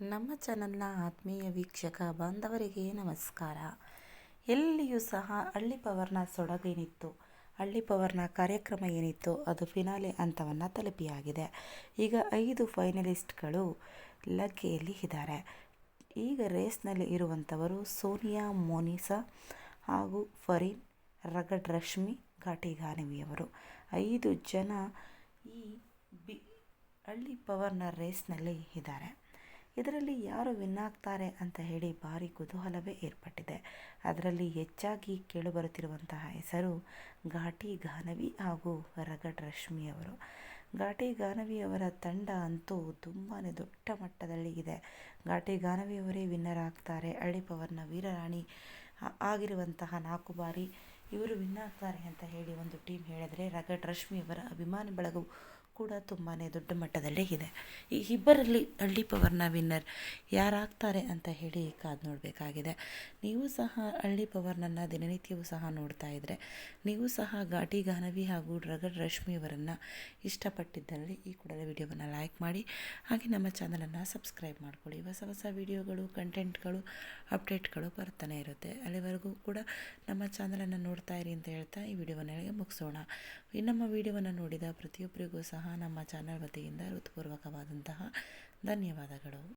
ನಮ್ಮ ಚಾನಲ್ನ ಆತ್ಮೀಯ ವೀಕ್ಷಕ ಬಾಂಧವರಿಗೆ ನಮಸ್ಕಾರ. ಎಲ್ಲಿಯೂ ಸಹ ಹಳ್ಳಿ ಪವರ್ನ ಸೊಡಗೇನಿತ್ತು, ಹಳ್ಳಿ ಪವರ್ನ ಕಾರ್ಯಕ್ರಮ ಏನಿತ್ತು ಅದು ಫಿನಾಲೆ ಹಂತವನ್ನು ತಲುಪಿಯಾಗಿದೆ. ಈಗ ಐದು ಫೈನಲಿಸ್ಟ್ಗಳು ಲಗ್ಗೆಯಲ್ಲಿ ಇದ್ದಾರೆ. ಈಗ ರೇಸ್ನಲ್ಲಿ ಇರುವಂಥವರು ಸೋನಿಯಾ ಮೋನಿಸಾ ಹಾಗೂ ಫರೀನ್ ರಗಡ್ ರಶ್ಮಿ ಘಾಟಿಗಾನವಿಯವರು. ಐದು ಜನ ಈ ಬಿ ಹಳ್ಳಿ ಪವರ್ನ ರೇಸ್ನಲ್ಲಿ ಇದ್ದಾರೆ. ಇದರಲ್ಲಿ ಯಾರು ವಿನ್ ಆಗ್ತಾರೆ ಅಂತ ಹೇಳಿ ಭಾರಿ ಕುತೂಹಲವೇ ಏರ್ಪಟ್ಟಿದೆ. ಅದರಲ್ಲಿ ಹೆಚ್ಚಾಗಿ ಕೇಳಿಬರುತ್ತಿರುವಂತಹ ಹೆಸರು ಘಾಟಿ ಗಾನವಿ ಹಾಗೂ ರಗಡ್ ರಶ್ಮಿಯವರು ಘಾಟಿ ಗಾನವಿಯವರ ತಂಡ ಅಂತೂ ತುಂಬಾ ದೊಡ್ಡ ಮಟ್ಟದಲ್ಲಿ ಇದೆ. ಘಾಟಿ ಗಾನವಿಯವರೇ ವಿನ್ನರ್ ಆಗ್ತಾರೆ. ಹಳ್ಳಿ ಪವರ್ನ ವೀರರಾಣಿ ಆಗಿರುವಂತಹ ನಾಲ್ಕು ಬಾರಿ ಇವರು ವಿನ್ ಆಗ್ತಾರೆ ಅಂತ ಹೇಳಿ ಒಂದು ಟೀಮ್ ಹೇಳಿದರೆ ರಗಡ್ ರಶ್ಮಿಯವರ ಅಭಿಮಾನಿ ಬಳಗವು ಕೂಡ ತುಂಬಾ ದೊಡ್ಡ ಮಟ್ಟದಲ್ಲೇ ಇದೆ. ಈ ಇಬ್ಬರಲ್ಲಿ ಹಳ್ಳಿ ಪವರ್ನ ವಿನ್ನರ್ ಯಾರಾಗ್ತಾರೆ ಅಂತ ಹೇಳಿ ಕಾದು ನೋಡಬೇಕಾಗಿದೆ. ನೀವು ಸಹ ಹಳ್ಳಿ ಪವರ್ನನ್ನು, ದಿನನಿತ್ಯವೂ ಸಹ ನೋಡ್ತಾ ಇದ್ದರೆ ನೀವು ಸಹ ಘಾಟಿ ಗಾನವಿ ಹಾಗೂ ರಗಡ್ ರಶ್ಮಿಯವರನ್ನು ಇಷ್ಟಪಟ್ಟಿದ್ದಲ್ಲಿ ಈ ಕೂಡಲೇ ವಿಡಿಯೋವನ್ನು ಲೈಕ್ ಮಾಡಿ, ಹಾಗೆ ನಮ್ಮ ಚಾನಲನ್ನು ಸಬ್ಸ್ಕ್ರೈಬ್ ಮಾಡ್ಕೊಳ್ಳಿ. ಹೊಸ ಹೊಸ ವಿಡಿಯೋಗಳು, ಕಂಟೆಂಟ್ಗಳು, ಅಪ್ಡೇಟ್ಗಳು ಬರ್ತಾನೆ ಇರುತ್ತೆ. ಅಲ್ಲಿವರೆಗೂ ಕೂಡ ನಮ್ಮ ಚಾನಲನ್ನು ನೋಡ್ತಾ ಇರಿ ಅಂತ ಹೇಳ್ತಾ ಈ ವಿಡಿಯೋವನ್ನು ಮುಗಿಸೋಣ. ಈ ನಮ್ಮ ವಿಡಿಯೋವನ್ನು ನೋಡಿದ ಪ್ರತಿಯೊಬ್ಬರಿಗೂ ಸಹ ನಮ್ಮ ಚಾನಲ್ ವತಿಯಿಂದ ಹೃತ್ಪೂರ್ವಕವಾದಂತಹ ಧನ್ಯವಾದಗಳು.